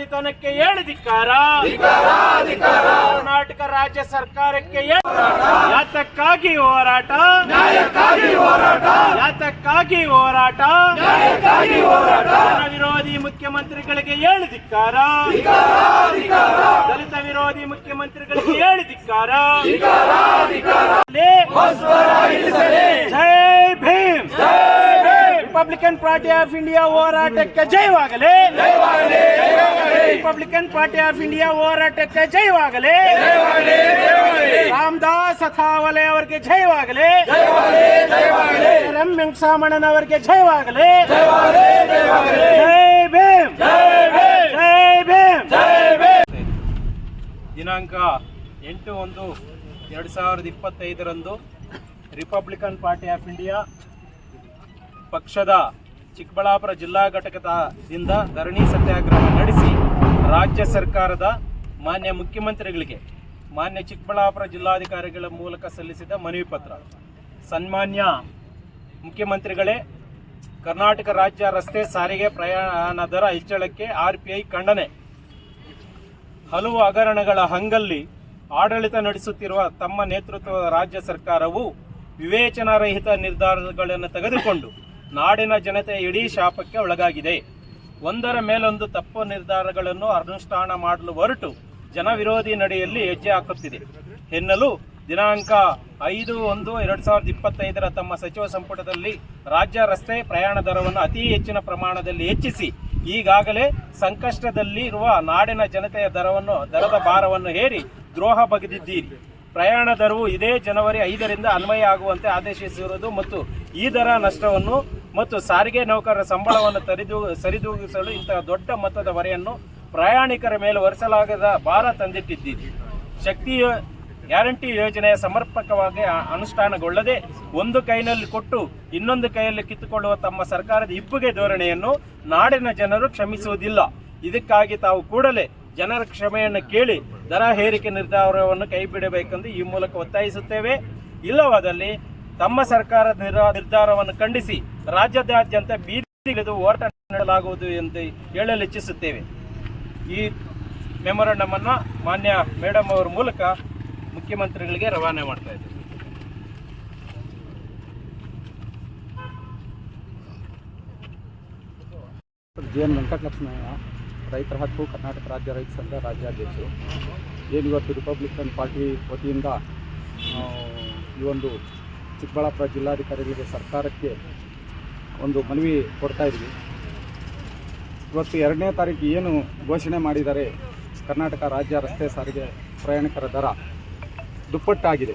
ವಿರೋಧಿತನಕ್ಕೆ ಏಳು ಧಿಕ್ಕಾರ. ಕರ್ನಾಟಕ ರಾಜ್ಯ ಸರ್ಕಾರಕ್ಕೆ ಯಾತಕ್ಕಾಗಿ ಹೋರಾಟ? ಯಾತಕ್ಕಾಗಿ ಹೋರಾಟ? ವಿರೋಧಿ ಮುಖ್ಯಮಂತ್ರಿಗಳಿಗೆ ಏಳು ಧಿಕ್ಕಾರ. ದಲಿತ ವಿರೋಧಿ ಮುಖ್ಯಮಂತ್ರಿಗಳಿಗೆ ಏಳು ಧಿಕ್ಕಾರ. ಲೇ. ರಿಪಬ್ಲಿಕನ್ ಪಾರ್ಟಿ ಆಫ್ ಇಂಡಿಯಾ ಹೋರಾಟಕ್ಕೆ ಜಯವಾಗಲಿ. ರಿಪಬ್ಲಿಕನ್ ಪಾರ್ಟಿ ಆಫ್ ಇಂಡಿಯಾ ಹೋರಾಟಕ್ಕೆ ಜಯವಾಗಲಿ. ರಾಮದಾಸ್ ಅಥಾವಲೆ ಅವರಿಗೆ ಜಯವಾಗಲಿ. ಎಂ ವೆಂಕಟರಾಮಣ್ಣನವರಿಗೆ ಜಯವಾಗಲಿ. ಜೈ ಭೀಮ್. ಜೈ ಭೀಮ್. ದಿನಾಂಕ ಎಂಟು ಒಂದು, ಎರಡು ಸಾವಿರದ ಇಪ್ಪತ್ತೈದರಂದು ರಿಪಬ್ಲಿಕನ್ ಪಾರ್ಟಿ ಆಫ್ ಇಂಡಿಯಾ ಪಕ್ಷದ ಚಿಕ್ಕಬಳ್ಳಾಪುರ ಜಿಲ್ಲಾ ಘಟಕದಿಂದ ಧರಣಿ ಸತ್ಯಾಗ್ರಹ ನಡೆಸಿ ರಾಜ್ಯ ಸರ್ಕಾರದ ಮಾನ್ಯ ಮುಖ್ಯಮಂತ್ರಿಗಳಿಗೆ, ಮಾನ್ಯ ಚಿಕ್ಕಬಳ್ಳಾಪುರ ಜಿಲ್ಲಾಧಿಕಾರಿಗಳ ಮೂಲಕ ಸಲ್ಲಿಸಿದ ಮನವಿ ಪತ್ರ. ಸನ್ಮಾನ್ಯ ಮುಖ್ಯಮಂತ್ರಿಗಳೇ, ಕರ್ನಾಟಕ ರಾಜ್ಯ ರಸ್ತೆ ಸಾರಿಗೆ ಪ್ರಯಾಣ ದರ ಹೆಚ್ಚಳಕ್ಕೆ ಆರ್ ಪಿ ಐ ಖಂಡನೆ. ಹಲವು ಹಗರಣಗಳ ಹಂಗಲ್ಲಿ ಆಡಳಿತ ನಡೆಸುತ್ತಿರುವ ತಮ್ಮ ನೇತೃತ್ವದ ರಾಜ್ಯ ಸರ್ಕಾರವು ವಿವೇಚನಾರಹಿತ ನಿರ್ಧಾರಗಳನ್ನು ತೆಗೆದುಕೊಂಡು ನಾಡಿನ ಜನತೆ ಇಡೀ ಶಾಪಕ್ಕೆ ಒಳಗಾಗಿದೆ. ಒಂದರ ಮೇಲೊಂದು ತಪ್ಪು ನಿರ್ಧಾರಗಳನ್ನು ಅನುಷ್ಠಾನ ಮಾಡಲು ಹೊರಟು ಜನವಿರೋಧಿ ನಡೆಯಲ್ಲಿ ಹೆಜ್ಜೆ ಹಾಕುತ್ತಿದೆ. ಎನ್ನಲು ದಿನಾಂಕ ಐದು ಒಂದು ಎರಡು ಸಾವಿರದ ಇಪ್ಪತ್ತೈದರ ತಮ್ಮ ಸಚಿವ ಸಂಪುಟದಲ್ಲಿ ರಾಜ್ಯ ರಸ್ತೆ ಪ್ರಯಾಣ ದರವನ್ನು ಅತಿ ಹೆಚ್ಚಿನ ಪ್ರಮಾಣದಲ್ಲಿ ಹೆಚ್ಚಿಸಿ, ಈಗಾಗಲೇ ಸಂಕಷ್ಟದಲ್ಲಿ ಇರುವ ನಾಡಿನ ಜನತೆಯ ದರವನ್ನು, ದರದ ಭಾರವನ್ನು ಹೇರಿ ದ್ರೋಹ ಬಗೆದಿದ್ದೀರಿ. ಪ್ರಯಾಣ ದರವು ಇದೇ ಜನವರಿ ಐದರಿಂದ ಅನ್ವಯ ಆಗುವಂತೆ ಆದೇಶಿಸಿರುವುದು ಮತ್ತು ಈ ದರ ನಷ್ಟವನ್ನು ಮತ್ತು ಸಾರಿಗೆ ನೌಕರರ ಸಂಬಳವನ್ನು ತರಿದು ಸರಿದೂಗಿಸಲು ಇಂತಹ ದೊಡ್ಡ ಮೊತ್ತದ ಹೊರೆಯನ್ನು ಪ್ರಯಾಣಿಕರ ಮೇಲೆ ಹೊರಿಸಲಾಗದ ಭಾರ ತಂದಿಟ್ಟಿದ್ದೀರಿ. ಶಕ್ತಿ ಗ್ಯಾರಂಟಿ ಯೋಜನೆಯ ಸಮರ್ಪಕವಾಗಿ ಅನುಷ್ಠಾನಗೊಳ್ಳದೆ ಒಂದು ಕೈನಲ್ಲಿ ಕೊಟ್ಟು ಇನ್ನೊಂದು ಕೈಯಲ್ಲಿ ಕಿತ್ತುಕೊಳ್ಳುವ ತಮ್ಮ ಸರ್ಕಾರದ ಇಬ್ಬುಗೆ ಧೋರಣೆಯನ್ನು ನಾಡಿನ ಜನರು ಕ್ಷಮಿಸುವುದಿಲ್ಲ. ಇದಕ್ಕಾಗಿ ತಾವು ಕೂಡಲೇ ಜನರ ಕ್ಷಮೆಯನ್ನು ಕೇಳಿ ದರ ಹೇರಿಕೆ ನಿರ್ಧಾರವನ್ನು ಕೈಬಿಡಬೇಕೆಂದು ಈ ಮೂಲಕ ಒತ್ತಾಯಿಸುತ್ತೇವೆ. ಇಲ್ಲವಾದಲ್ಲಿ ತಮ್ಮ ಸರ್ಕಾರದ ನಿರ- ನಿರ್ಧಾರವನ್ನು ಖಂಡಿಸಿ ರಾಜ್ಯದಾದ್ಯಂತ ಬೀದಿಗಿಳಿದು ಹೋರಾಟ ನೀಡಲಾಗುವುದು ಎಂದು ಹೇಳಲು ಇಚ್ಛಿಸುತ್ತೇವೆ. ಈ ಮೆಮೊರಂಡಮ್ ಅನ್ನು ಮಾನ್ಯ ಮೇಡಮ್ ಅವರ ಮೂಲಕ ಮುಖ್ಯಮಂತ್ರಿಗಳಿಗೆ ರವಾನೆ ಮಾಡ್ತಾ ಇದ್ದೀವಿ. ಜಿ ಎನ್ ವೆಂಕಟಲಕ್ಷ್ಮಯ್ಯ, ರೈತರ ಹಕ್ಕು, ಕರ್ನಾಟಕ ರಾಜ್ಯ ರೈತ ಸಂಘ ರಾಜ್ಯಾಧ್ಯಕ್ಷರು. ಏನು ಇವತ್ತು ರಿಪಬ್ಲಿಕನ್ ಪಾರ್ಟಿ ವತಿಯಿಂದ ಈ ಒಂದು ಚಿಕ್ಕಬಳ್ಳಾಪುರ ಜಿಲ್ಲಾಧಿಕಾರಿಗಳಿಗೆ ಸರ್ಕಾರಕ್ಕೆ ಒಂದು ಮನವಿ ಕೊಡ್ತಾ ಇದ್ವಿ. ಇವತ್ತು ಎರಡನೇ ತಾರೀಕು ಏನು ಘೋಷಣೆ ಮಾಡಿದ್ದಾರೆ? ಕರ್ನಾಟಕ ರಾಜ್ಯ ರಸ್ತೆ ಸಾರಿಗೆ ಪ್ರಯಾಣಿಕರ ದರ ದುಪ್ಪಟ್ಟಾಗಿದೆ.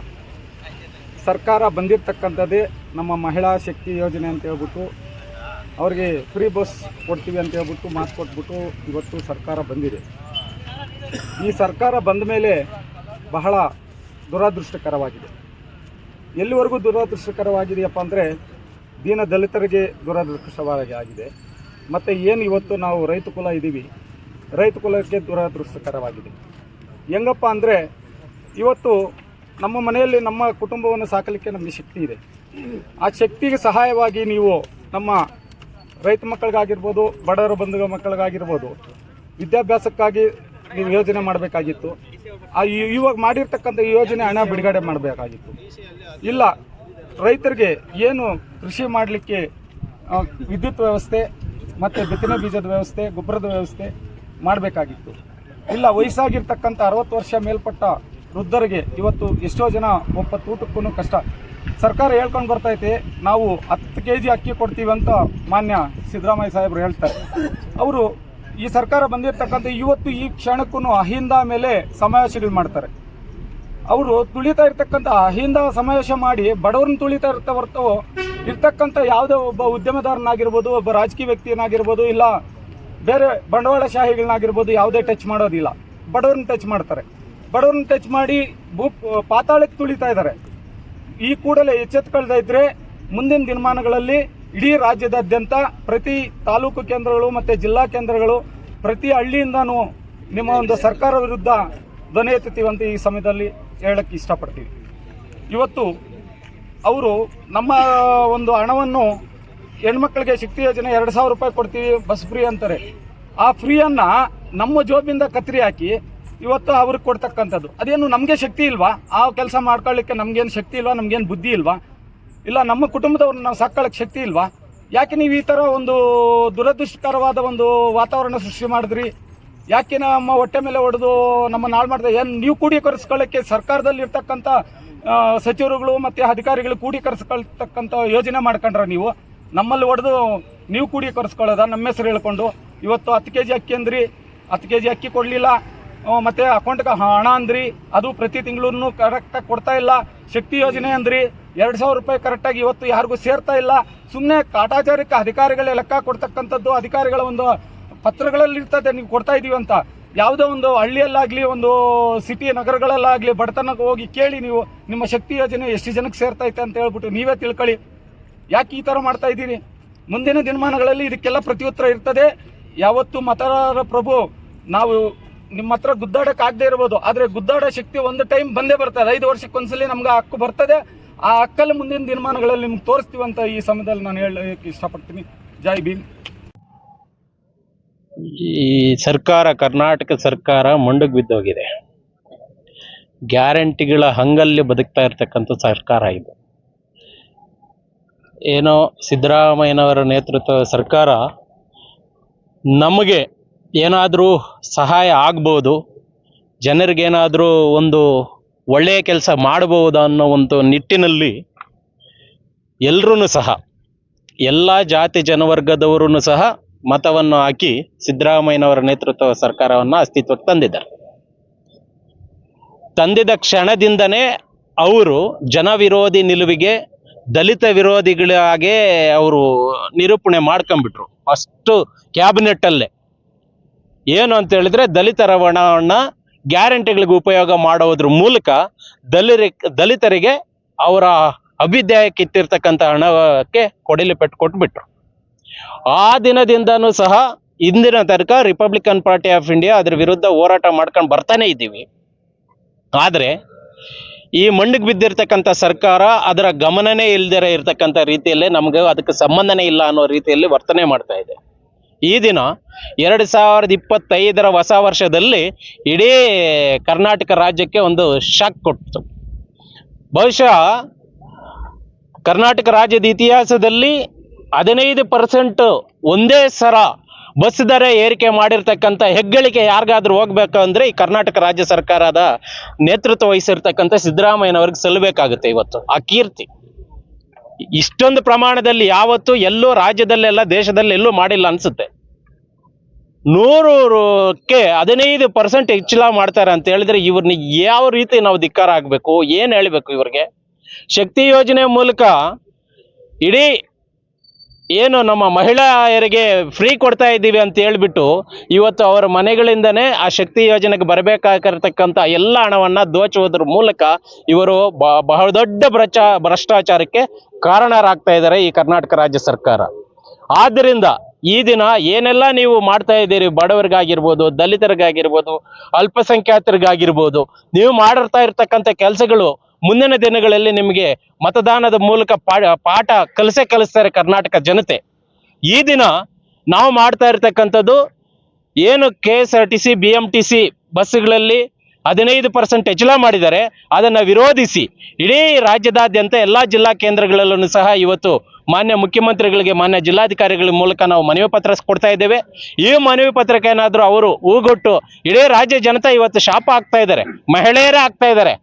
ಸರ್ಕಾರ ಬಂದಿರತಕ್ಕಂಥದ್ದೇ ನಮ್ಮ ಮಹಿಳಾ ಶಕ್ತಿ ಯೋಜನೆ ಅಂತ ಹೇಳ್ಬಿಟ್ಟು, ಅವರಿಗೆ ಫ್ರೀ ಬಸ್ ಕೊಡ್ತೀವಿ ಅಂತ ಹೇಳ್ಬಿಟ್ಟು ಮಾತು ಕೊಟ್ಬಿಟ್ಟು ಇವತ್ತು ಸರ್ಕಾರ ಬಂದಿದೆ. ಈ ಸರ್ಕಾರ ಬಂದ ಮೇಲೆ ಬಹಳ ದುರದೃಷ್ಟಕರವಾಗಿದೆ. ಎಲ್ಲಿವರೆಗೂ ದುರದೃಷ್ಟಕರವಾಗಿದೆಯಪ್ಪ ಅಂದರೆ ದೀನ ದಲಿತರಿಗೆ ದುರದೃಷ್ಟವಾಗಿ ಆಗಿದೆ. ಮತ್ತು ಏನು ಇವತ್ತು ನಾವು ರೈತ ಕುಲ ಇದ್ದೀವಿ ರೈತ ಕುಲಕ್ಕೆ ದುರದೃಷ್ಟಕರವಾಗಿದೆ. ಹೆಂಗಪ್ಪ ಅಂದರೆ ಇವತ್ತು ನಮ್ಮ ಮನೆಯಲ್ಲಿ ನಮ್ಮ ಕುಟುಂಬವನ್ನು ಸಾಕಲಿಕ್ಕೆ ನಮಗೆ ಶಕ್ತಿ ಇದೆ. ಆ ಶಕ್ತಿಗೆ ಸಹಾಯವಾಗಿ ನೀವು ನಮ್ಮ ರೈತ ಮಕ್ಕಳಿಗಾಗಿರ್ಬೋದು, ಬಡವರ ಬಂಧು ಮಕ್ಕಳಿಗಾಗಿರ್ಬೋದು, ವಿದ್ಯಾಭ್ಯಾಸಕ್ಕಾಗಿ ನೀವು ಯೋಜನೆ ಮಾಡಬೇಕಾಗಿತ್ತು. ಆ ಇವಾಗ ಮಾಡಿರ್ತಕ್ಕಂಥ ಯೋಜನೆ ಹಣ ಬಿಡುಗಡೆ ಮಾಡಬೇಕಾಗಿತ್ತು. ಇಲ್ಲ ರೈತರಿಗೆ ಏನು ಕೃಷಿ ಮಾಡಲಿಕ್ಕೆ ವಿದ್ಯುತ್ ವ್ಯವಸ್ಥೆ ಮತ್ತು ಬಿತ್ತನೆ ಬೀಜದ ವ್ಯವಸ್ಥೆ, ಗೊಬ್ಬರದ ವ್ಯವಸ್ಥೆ ಮಾಡಬೇಕಾಗಿತ್ತು. ಇಲ್ಲ, ವಯಸ್ಸಾಗಿರ್ತಕ್ಕಂಥ ಅರವತ್ತು ವರ್ಷ ಮೇಲ್ಪಟ್ಟ ವೃದ್ಧರಿಗೆ ಇವತ್ತು ಎಷ್ಟೋ ಜನ ಒಪ್ಪತ್ತು ಊಟಕ್ಕೂ ಕಷ್ಟ. ಸರ್ಕಾರ ಹೇಳ್ಕೊಂಡು ಬರ್ತೈತೆ ನಾವು ಹತ್ತು ಕೆ ಜಿ ಅಕ್ಕಿ ಕೊಡ್ತೀವಿ ಅಂತ ಮಾನ್ಯ ಸಿದ್ದರಾಮಯ್ಯ ಸಾಹೇಬರು ಹೇಳ್ತಾರೆ. ಅವರು ಈ ಸರ್ಕಾರ ಬಂದಿರತಕ್ಕಂಥ ಇವತ್ತು ಈ ಕ್ಷಣಕ್ಕೂ ಅಹಿಂದ ಮೇಲೆ ಸಮಾವೇಶಗಳು ಮಾಡ್ತಾರೆ. ಅವರು ತುಳಿತಾ ಇರ್ತಕ್ಕಂಥ ಅಹಿಂದ ಸಮಾವೇಶ ಮಾಡಿ ಬಡವ್ರನ್ನ ತುಳಿತಾ ಇರ್ತ ಹೊರತು ಇರ್ತಕ್ಕಂಥ ಯಾವುದೇ ಒಬ್ಬ ಉದ್ಯಮದಾರನಾಗಿರ್ಬೋದು, ಒಬ್ಬ ರಾಜಕೀಯ ವ್ಯಕ್ತಿಯನ್ನಾಗಿರ್ಬೋದು, ಇಲ್ಲ ಬೇರೆ ಬಂಡವಾಳಶಾಹಿಗಳನ್ನಾಗಿರ್ಬೋದು ಯಾವುದೇ ಟಚ್ ಮಾಡೋದಿಲ್ಲ. ಬಡವ್ರನ್ನ ಟಚ್ ಮಾಡ್ತಾರೆ. ಬಡವ್ರನ್ನ ಟಚ್ ಮಾಡಿ ಭೂ ಪಾತಾಳಕ್ಕೆ ತುಳಿತಾ ಇದ್ದಾರೆ. ಈ ಕೂಡಲೇ ಎಚ್ಚೆತ್ತುಕೊಳ್ತಾ ಇದ್ದರೆ ಮುಂದಿನ ದಿನಮಾನಗಳಲ್ಲಿ ಇಡೀ ರಾಜ್ಯದಾದ್ಯಂತ ಪ್ರತಿ ತಾಲೂಕು ಕೇಂದ್ರಗಳು ಮತ್ತು ಜಿಲ್ಲಾ ಕೇಂದ್ರಗಳು ಪ್ರತಿ ಹಳ್ಳಿಯಿಂದನೂ ನಿಮ್ಮ ಒಂದು ಸರ್ಕಾರ ವಿರುದ್ಧ ಧ್ವನಿ ಅಂತ ಈ ಸಮಯದಲ್ಲಿ ಹೇಳಕ್ಕೆ ಇಷ್ಟಪಡ್ತೀವಿ ಇವತ್ತು ಅವರು ನಮ್ಮ ಒಂದು ಹಣವನ್ನು ಹೆಣ್ಮಕ್ಳಿಗೆ ಶಕ್ತಿ ಯೋಜನೆ ಎರಡು ಸಾವಿರ ರೂಪಾಯಿ ಕೊಡ್ತೀವಿ, ಬಸ್ ಫ್ರೀ ಅಂತಾರೆ. ಆ ಫ್ರೀಯನ್ನು ನಮ್ಮ ಜೋಬಿಂದ ಕತ್ತರಿ ಹಾಕಿ ಇವತ್ತು ಅವ್ರಿಗೆ ಕೊಡ್ತಕ್ಕಂಥದ್ದು. ಅದೇನು ನಮಗೆ ಶಕ್ತಿ ಇಲ್ವಾ? ಆ ಕೆಲಸ ಮಾಡ್ಕೊಳ್ಳಿಕ್ಕೆ ನಮ್ಗೇನು ಶಕ್ತಿ ಇಲ್ವಾ? ನಮಗೇನು ಬುದ್ಧಿ ಇಲ್ವಾ? ಇಲ್ಲ ನಮ್ಮ ಕುಟುಂಬದವ್ರನ್ನ ನಾವು ಸಾಕೊಳ್ಳೋಕೆ ಶಕ್ತಿ ಇಲ್ವಾ? ಯಾಕೆ ನೀವು ಈ ಥರ ಒಂದು ದುರದೃಷ್ಟಕರವಾದ ಒಂದು ವಾತಾವರಣ ಸೃಷ್ಟಿ ಮಾಡಿದ್ರಿ? ಯಾಕೆ ನಮ್ಮ ಹೊಟ್ಟೆ ಮೇಲೆ ಹೊಡೆದು ನಮ್ಮ ಹಾಳು ಮಾಡಿದೆ? ಏನು ನೀವು ಕೂಡೀಕರಿಸ್ಕೊಳ್ಳೋಕ್ಕೆ ಸರ್ಕಾರದಲ್ಲಿ ಇರ್ತಕ್ಕಂಥ ಸಚಿವರುಗಳು ಮತ್ತು ಅಧಿಕಾರಿಗಳು ಕೂಡೀಕರಿಸ್ಕೊಳ್ತಕ್ಕಂಥ ಯೋಜನೆ ಮಾಡ್ಕೊಂಡ್ರ ನೀವು? ನಮ್ಮಲ್ಲಿ ಹೊಡೆದು ನೀವು ಕೂಡೀಕರಿಸ್ಕೊಳ್ಳೋದ ನಮ್ಮ ಹೆಸರು ಹೇಳ್ಕೊಂಡು ಇವತ್ತು ಹತ್ತು ಕೆ ಜಿ ಅಕ್ಕಿ ಅಂದ್ರಿ, ಹತ್ತು ಕೆ ಜಿ ಅಕ್ಕಿ ಕೊಡಲಿಲ್ಲ ಮತ್ತು ಅಕೌಂಟ್ಗೆ ಹಣ ಅಂದ್ರಿ, ಅದು ಪ್ರತಿ ತಿಂಗಳೂ ಕರೆಕ್ಟಾಗಿ ಕೊಡ್ತಾ ಇಲ್ಲ, ಶಕ್ತಿ ಯೋಜನೆ ಅಂದ್ರಿ, ಎರಡು ಸಾವಿರ ರೂಪಾಯಿ ಕರೆಕ್ಟಾಗಿ ಇವತ್ತು ಯಾರಿಗೂ ಸೇರ್ತಾ ಇಲ್ಲ. ಸುಮ್ಮನೆ ಕಾಟಾಚಾರಕ್ಕೆ ಅಧಿಕಾರಿಗಳೇ ಲೆಕ್ಕ ಕೊಡ್ತಕ್ಕಂಥದ್ದು ಅಧಿಕಾರಿಗಳ ಒಂದು ಪತ್ರಗಳಲ್ಲಿ ಇರ್ತದೆ ನೀವು ಕೊಡ್ತಾ ಇದೀವಿ ಅಂತ. ಯಾವುದೋ ಒಂದು ಹಳ್ಳಿಯಲ್ಲಾಗಲಿ, ಒಂದು ಸಿಟಿ ನಗರಗಳಲ್ಲಾಗಲಿ ಬಡತನಕ್ಕೆ ಹೋಗಿ ಕೇಳಿ ನೀವು ನಿಮ್ಮ ಶಕ್ತಿ ಯೋಜನೆ ಎಷ್ಟು ಜನಕ್ಕೆ ಸೇರ್ತೈತೆ ಅಂತ ಹೇಳ್ಬಿಟ್ಟು ನೀವೇ ತಿಳ್ಕೊಳ್ಳಿ. ಯಾಕೆ ಈ ಥರ ಮಾಡ್ತಾ ಇದ್ದೀರಿ? ಮುಂದಿನ ದಿನಮಾನಗಳಲ್ಲಿ ಇದಕ್ಕೆಲ್ಲ ಪ್ರತ್ಯುತ್ತರ ಇರ್ತದೆ. ಯಾವತ್ತು ಮತದಾರರ ಪ್ರಭು, ನಾವು ನಿಮ್ಮ ಹತ್ರ ಗುದ್ದಾಡಕ್ಕೆ ಆಗದೆ ಇರ್ಬೋದು, ಆದರೆ ಗುದ್ದಾಡೋ ಶಕ್ತಿ ಒಂದು ಟೈಮ್ ಬಂದೇ ಬರ್ತದೆ. ಐದು ವರ್ಷಕ್ಕೊಂದ್ಸಲಿ ನಮ್ಗೆ ಹಕ್ಕು ಬರ್ತದೆ. ಆ ಹಕ್ಕಲ್ಲಿ ಮುಂದಿನ ದಿನಮಾನಗಳಲ್ಲಿ ನಿಮ್ಗೆ ತೋರಿಸ್ತೀವಿ ಅಂತ ಈ ಸಮಯದಲ್ಲಿ ನಾನು ಹೇಳಕ್ಕೆ ಇಷ್ಟಪಡ್ತೀನಿ. ಜೈ ಭೀಮ್. ಈ ಸರ್ಕಾರ, ಕರ್ನಾಟಕ ಸರ್ಕಾರ ಮಂಡುಗ್ ಬಿದ್ದೋಗಿದೆ. ಗ್ಯಾರಂಟಿಗಳ ಹಂಗಲ್ಲಿ ಬದುಕ್ತಾ ಇರ್ತಕ್ಕಂಥ ಸರ್ಕಾರ ಇದು. ಏನೋ ಸಿದ್ದರಾಮಯ್ಯನವರ ನೇತೃತ್ವದ ಸರ್ಕಾರ ನಮಗೆ ಏನಾದರೂ ಸಹಾಯ ಆಗ್ಬೋದು, ಜನರಿಗೇನಾದರೂ ಒಂದು ಒಳ್ಳೆಯ ಕೆಲಸ ಮಾಡಬಹುದು ಅನ್ನೋ ಒಂದು ನಿಟ್ಟಿನಲ್ಲಿ ಎಲ್ಲರೂ ಸಹ, ಎಲ್ಲ ಜಾತಿ ಜನವರ್ಗದವರೂ ಸಹ ಮತವನ್ನು ಹಾಕಿ ಸಿದ್ದರಾಮಯ್ಯನವರ ನೇತೃತ್ವ ಸರ್ಕಾರವನ್ನು ಅಸ್ತಿತ್ವಕ್ಕೆ ತಂದಿದ್ದಾರೆ. ತಂದಿದ ಕ್ಷಣದಿಂದನೇ ಅವರು ಜನ ವಿರೋಧಿ ನಿಲುವಿಗೆ, ದಲಿತ ವಿರೋಧಿಗಳಾಗೆ ಅವರು ನಿರೂಪಣೆ ಮಾಡ್ಕೊಂಡ್ಬಿಟ್ರು. ಅಷ್ಟು ಕ್ಯಾಬಿನೆಟ್ಟಲ್ಲೇ. ಏನು ಅಂತ ಹೇಳಿದ್ರೆ ದಲಿತರ ಹಣವನ್ನು ಗ್ಯಾರಂಟಿಗಳಿಗೆ ಉಪಯೋಗ ಮಾಡೋದ್ರ ಮೂಲಕ ದಲಿರಿ, ದಲಿತರಿಗೆ ಅವರ ಇತ್ತಿರ್ತಕ್ಕಂಥ ಹಣಕ್ಕೆ ಕೊಡಲಿ ಪೆಟ್ಟು ಕೊಟ್ಬಿಟ್ರು. ಆ ದಿನದಿಂದನೂ ಸಹ ಇಂದಿನ ತನಕ ರಿಪಬ್ಲಿಕನ್ ಪಾರ್ಟಿ ಆಫ್ ಇಂಡಿಯಾ ಅದ್ರ ವಿರುದ್ಧ ಹೋರಾಟ ಮಾಡ್ಕೊಂಡು ಬರ್ತಾನೆ ಇದ್ದೀವಿ. ಆದರೆ ಈ ಮಣ್ಣಿಗೆ ಬಿದ್ದಿರ್ತಕ್ಕಂಥ ಸರ್ಕಾರ ಅದರ ಗಮನನೇ ಇಲ್ದಿರ ಇರತಕ್ಕಂಥ ರೀತಿಯಲ್ಲೇ ನಮಗೆ ಅದಕ್ಕೆ ಸಂಬಂಧನೇ ಇಲ್ಲ ಅನ್ನೋ ರೀತಿಯಲ್ಲಿ ವರ್ತನೆ ಮಾಡ್ತಾ ಇದೆ. ಈ ದಿನ ಎರಡು ಸಾವಿರದ ಇಪ್ಪತ್ತೈದರ ಹೊಸ ವರ್ಷದಲ್ಲಿ ಇಡೀ ಕರ್ನಾಟಕ ರಾಜ್ಯಕ್ಕೆ ಒಂದು ಶಾಕ್ ಕೊಟ್ಟಿತು ಬಹುಶಃ ಕರ್ನಾಟಕ ರಾಜ್ಯದ ಇತಿಹಾಸದಲ್ಲಿ ಹದಿನೈದು ಪರ್ಸೆಂಟ್ ಒಂದೇ ಸರ ಬಸ್ ದರ ಏರಿಕೆ ಮಾಡಿರ್ತಕ್ಕಂಥ ಹೆಗ್ಗಳಿಕೆ ಯಾರಿಗಾದ್ರೂ ಹೋಗ್ಬೇಕು ಅಂದ್ರೆ ಈ ಕರ್ನಾಟಕ ರಾಜ್ಯ ಸರ್ಕಾರದ ನೇತೃತ್ವ ವಹಿಸಿರ್ತಕ್ಕಂಥ ಸಿದ್ದರಾಮಯ್ಯನವ್ರಿಗೆ ಸಲ್ಲಬೇಕಾಗುತ್ತೆ ಇವತ್ತು, ಆ ಕೀರ್ತಿ. ಇಷ್ಟೊಂದು ಪ್ರಮಾಣದಲ್ಲಿ ಯಾವತ್ತು ಎಲ್ಲೋ ರಾಜ್ಯದಲ್ಲೆಲ್ಲ ದೇಶದಲ್ಲಿ ಎಲ್ಲೂ ಮಾಡಿಲ್ಲ ಅನ್ಸುತ್ತೆ. ನೂರಕ್ಕೆ ಹದಿನೈದು ಪರ್ಸೆಂಟ್ ಹೆಚ್ಚಳ ಮಾಡ್ತಾರೆ ಅಂತ ಹೇಳಿದ್ರೆ ಇವ್ರನ್ನ ಯಾವ ರೀತಿ ನಾವು ಧಿಕ್ಕಾರ ಆಗಬೇಕು, ಏನು ಹೇಳಬೇಕು ಇವ್ರಿಗೆ? ಶಕ್ತಿ ಯೋಜನೆ ಮೂಲಕ ಇಡೀ ಏನು ನಮ್ಮ ಮಹಿಳೆಯರಿಗೆ ಫ್ರೀ ಕೊಡ್ತಾ ಇದ್ದೀವಿ ಅಂತ ಹೇಳ್ಬಿಟ್ಟು ಇವತ್ತು ಅವರ ಮನೆಗಳಿಂದನೇ ಆ ಶಕ್ತಿ ಯೋಜನೆಗೆ ಬರಬೇಕಾಗಿರ್ತಕ್ಕಂಥ ಎಲ್ಲ ಹಣವನ್ನು ದೋಚುವುದ್ರ ಮೂಲಕ ಇವರು ಬಹಳ ದೊಡ್ಡ ಭ್ರಚಾ ಭ್ರಷ್ಟಾಚಾರಕ್ಕೆ ಕಾರಣರಾಗ್ತಾ ಇದ್ದಾರೆ ಈ ಕರ್ನಾಟಕ ರಾಜ್ಯ ಸರ್ಕಾರ. ಆದ್ದರಿಂದ ಈ ದಿನ ಏನೆಲ್ಲ ನೀವು ಮಾಡ್ತಾ ಇದ್ದೀರಿ, ಬಡವರಿಗಾಗಿರ್ಬೋದು, ದಲಿತರಿಗಾಗಿರ್ಬೋದು, ಅಲ್ಪಸಂಖ್ಯಾತರಿಗಾಗಿರ್ಬೋದು, ನೀವು ಮಾಡಿರ್ತಾ ಇರ್ತಕ್ಕಂಥ ಕೆಲಸಗಳು ಮುಂದಿನ ದಿನಗಳಲ್ಲಿ ನಿಮಗೆ ಮತದಾನದ ಮೂಲಕ ಪಾಠ ಕಲಿಸೇ ಕಲಿಸ್ತಾರೆ ಕರ್ನಾಟಕ ಜನತೆ. ಈ ದಿನ ನಾವು ಮಾಡ್ತಾ ಇರ್ತಕ್ಕಂಥದ್ದು ಏನು K S R T C B M T C ಬಸ್ಸುಗಳಲ್ಲಿ ಹದಿನೈದು ಪರ್ಸೆಂಟ್ ಹೆಚ್ಚಳ ಮಾಡಿದ್ದಾರೆ. ಅದನ್ನು ವಿರೋಧಿಸಿ ಇಡೀ ರಾಜ್ಯದಾದ್ಯಂತ ಎಲ್ಲ ಜಿಲ್ಲಾ ಕೇಂದ್ರಗಳಲ್ಲೂ ಸಹ ಇವತ್ತು ಮಾನ್ಯ ಮುಖ್ಯಮಂತ್ರಿಗಳಿಗೆ, ಮಾನ್ಯ ಜಿಲ್ಲಾಧಿಕಾರಿಗಳ ಮೂಲಕ ನಾವು ಮನವಿ ಪತ್ರ ಕೊಡ್ತಾ ಇದ್ದೇವೆ. ಈ ಮನವಿ ಪತ್ರಕ್ಕೆ ಏನಾದರೂ ಅವರು ಹೂಗೊಟ್ಟು ಇಡೀ ರಾಜ್ಯ ಜನತೆ ಇವತ್ತು ಶಾಪ ಆಗ್ತಾ ಇದ್ದಾರೆ. ಮಹಿಳೆಯರೇ ಆಗ್ತಾ ಇದ್ದಾರೆ.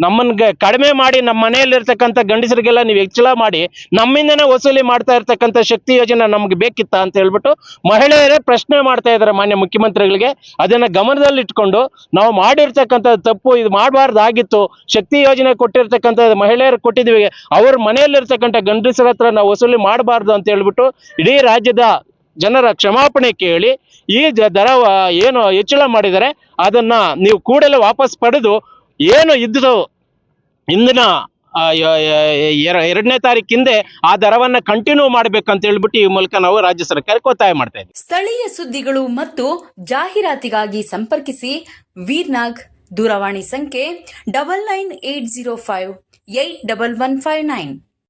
ನಮ್ಮನ್ಗೆ ಕಡಿಮೆ ಮಾಡಿ ನಮ್ಮ ಮನೆಯಲ್ಲಿರ್ತಕ್ಕಂಥ ಗಂಡಸರಿಗೆಲ್ಲ ನೀವು ಹೆಚ್ಚಳ ಮಾಡಿ ನಮ್ಮಿಂದನೇ ವಸೂಲಿ ಮಾಡ್ತಾ ಇರ್ತಕ್ಕಂಥ ಶಕ್ತಿ ಯೋಜನೆ ನಮ್ಗೆ ಬೇಕಿತ್ತ ಅಂತ ಹೇಳ್ಬಿಟ್ಟು ಮಹಿಳೆಯರೇ ಪ್ರಶ್ನೆ ಮಾಡ್ತಾ ಇದ್ದಾರೆ ಮಾನ್ಯ ಮುಖ್ಯಮಂತ್ರಿಗಳಿಗೆ. ಅದನ್ನ ಗಮನದಲ್ಲಿಟ್ಕೊಂಡು ನಾವು ಮಾಡಿರ್ತಕ್ಕಂಥ ತಪ್ಪು ಇದು ಮಾಡಬಾರ್ದಾಗಿತ್ತು. ಶಕ್ತಿ ಯೋಜನೆ ಕೊಟ್ಟಿರ್ತಕ್ಕಂಥ ಮಹಿಳೆಯರು ಕೊಟ್ಟಿದ್ವಿ ಅವ್ರ ಮನೆಯಲ್ಲಿರ್ತಕ್ಕಂಥ ಗಂಡಸರ ಹತ್ರ ನಾವು ವಸೂಲಿ ಮಾಡಬಾರ್ದು ಅಂತ ಹೇಳ್ಬಿಟ್ಟು ಇಡೀ ರಾಜ್ಯದ ಜನರ ಕ್ಷಮಾಪಣೆ ಕೇಳಿ ಈ ದರ ಏನು ಹೆಚ್ಚಳ ಮಾಡಿದರೆ ಅದನ್ನ ನೀವು ಕೂಡಲೇ ವಾಪಸ್ ಪಡೆದು ಏನು ಇದ್ದು ಇಂದಿನ ಎರಡನೇ ತಾರೀಕಿಂದೆ ಆ ದರವನ್ನ ಕಂಟಿನ್ಯೂ ಮಾಡ್ಬೇಕಂತ ಹೇಳ್ಬಿಟ್ಟು ಈ ಮೂಲಕ ನಾವು ರಾಜ್ಯ ಸರ್ಕಾರಕ್ಕೆ ಒತ್ತಾಯ ಮಾಡ್ತಾ ಇದ್ದೀವಿ. ಸ್ಥಳೀಯ ಸುದ್ದಿಗಳು ಮತ್ತು ಜಾಹೀರಾತಿಗಾಗಿ ಸಂಪರ್ಕಿಸಿ ವೀರ್ನಾಗ್ ದೂರವಾಣಿ ಸಂಖ್ಯೆ double nine eight zero five eight double one five nine.